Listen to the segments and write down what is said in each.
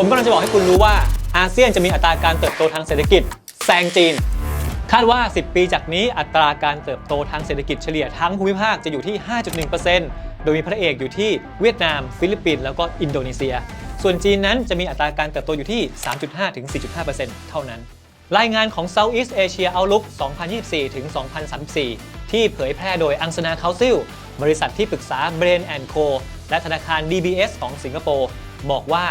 ผมกำลังจะบอกให้คุณรู้ว่าอาเซียนจะมีอัตราการเติบโตทางเศรษฐกิจแซงจีน คาดว่า 10 ปีจากนี้อัตราการเติบโตทางเศรษฐกิจเฉลี่ยทั้งภูมิภาคจะอยู่ที่ 5.1%โดยมีพระเอกอยู่ที่เวียดนาม ฟิลิปปินส์แล้วก็อินโดนีเซีย ส่วนจีนนั้นจะมีอัตราการเติบโตอยู่ที่ 3.5ถึง4.5%เท่านั้น รายงานของ Southeast Asia Outlook 2024ถึง2034 ที่เผยแพร่โดยอังสนาเคาซิลบริษัทที่ปรึกษา Brain Co และธนาคาร DBS ของสิงคโปร์บอกว่า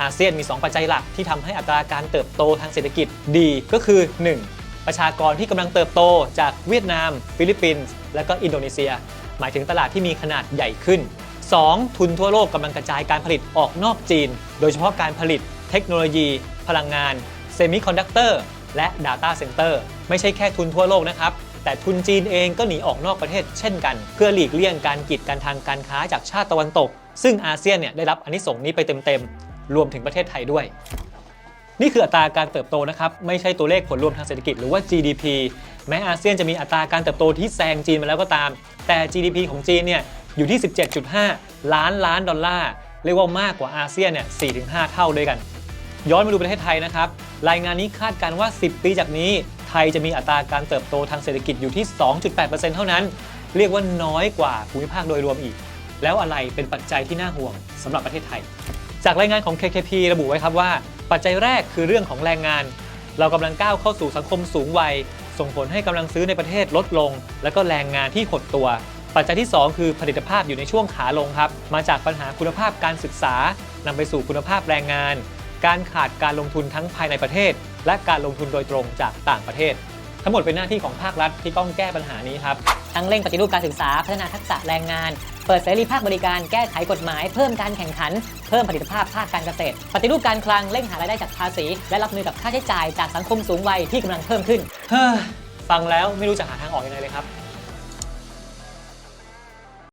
อาเซียนมี 2 ปัจจัยหลักที่ทำให้อัตราการเติบโตทางเศรษฐกิจดีก็คือ 1. ประชากรที่กำลังเติบโตจากเวียดนาม ฟิลิปปินส์ และก็อินโดนีเซีย หมายถึงตลาดที่มีขนาดใหญ่ขึ้น 2. ทุนทั่วโลกกำลังกระจายการผลิตออกนอกจีน โดยเฉพาะการผลิต เทคโนโลยี พลังงานเซมิคอนดักเตอร์และ Data Center ไม่ใช่แค่ทุนทั่วโลกนะครับ แต่ทุนจีนเองก็หนีออกนอกประเทศเช่นกัน เพื่อหลีกเลี่ยงการกีดกันทางการค้าจากชาติตะวันตก ซึ่งอาเซียนเนี่ยได้รับอนนิสงส์นี้ไปเต็มๆ รวมถึงประเทศไทยด้วย นี่คืออัตราการเติบโตนะครับ ไม่ใช่ตัวเลขผลรวมทางเศรษฐกิจหรือว่า GDP แม้อาเซียนจะมีอัตราการเติบโตที่แซงจีนมาแล้วก็ตาม แต่ GDP ของจีนเนี่ยอยู่ที่ 17.5 ล้านล้านดอลลาร์ เรียกว่ามากกว่าอาเซียนเนี่ย 4-5 เท่าด้วยกัน ย้อนมาดูประเทศไทยนะครับ รายงานนี้คาดการณ์ว่า 10 ปีจากนี้ ไทยจะมีอัตราการเติบโตทางเศรษฐกิจอยู่ที่ 2.8%เท่านั้น เรียกว่าน้อยกว่าภูมิภาคโดยรวมอีก แล้วอะไรเป็นปัจจัยที่น่าห่วงสำหรับประเทศไทย จากรายงานของ KKP ระบุไว้ครับว่า ปัจจัยแรกคือเรื่องของแรงงาน เรากำลังก้าวเข้าสู่สังคมสูงวัย ส่งผลให้กำลังซื้อในประเทศลดลง และก็แรงงานที่หดตัว ปัจจัยที่ 2 คือผลิตภาพอยู่ในช่วงขาลงครับมาจากปัญหาคุณภาพการศึกษานำไปสู่คุณภาพแรงงาน การขาดการลงทุนทั้งภายในประเทศ และการลงทุนโดยตรงจากต่างประเทศ ทั้งหมดเป็นหน้าที่ของภาครัฐที่ต้องแก้ปัญหานี้ครับ ทั้งเร่งปฏิรูปการศึกษา พัฒนาทักษะแรงงาน เปิดเสรีภาคบริการแก้ไขกฎหมาย เพิ่มการแข่งขัน เพิ่มผลิตภาพภาคการเกษตร ปฏิรูปการคลังเร่งหารายได้จากภาษี และรับมือกับค่าใช้จ่ายจากสังคมสูงวัยที่กำลังเพิ่มขึ้นเฮ้อฟังแล้วไม่รู้จะหาทางออกยังไงเลยครับ